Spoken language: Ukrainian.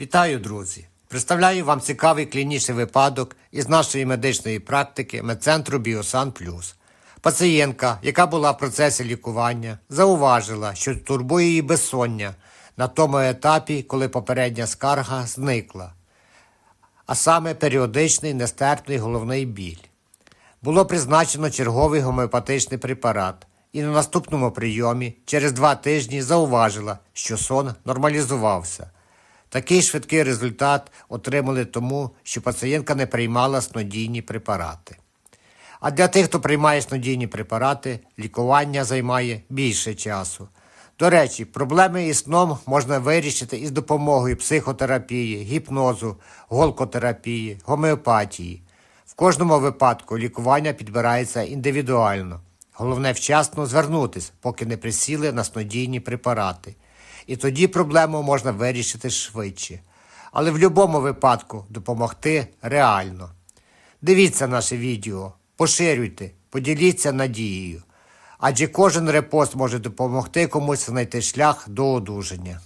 Вітаю, друзі! Представляю вам цікавий клінічний випадок із нашої медичної практики медцентру Біосан Плюс. Пацієнтка, яка була в процесі лікування, зауважила, що турбує її безсоння на тому етапі, коли попередня скарга зникла, а саме періодичний нестерпний головний біль. Було призначено черговий гомеопатичний препарат, і на наступному прийомі через два тижні зауважила, що сон нормалізувався. Такий швидкий результат отримали тому, що пацієнтка не приймала снодійні препарати. А для тих, хто приймає снодійні препарати, лікування займає більше часу. До речі, проблеми із сном можна вирішити із допомогою психотерапії, гіпнозу, голкотерапії, гомеопатії. В кожному випадку лікування підбирається індивідуально. Головне вчасно звернутись, поки не присіли на снодійні препарати. І тоді проблему можна вирішити швидше. Але в будь-якому випадку допомогти реально. Дивіться наше відео, поширюйте, поділіться надією. Адже кожен репост може допомогти комусь знайти шлях до одужання.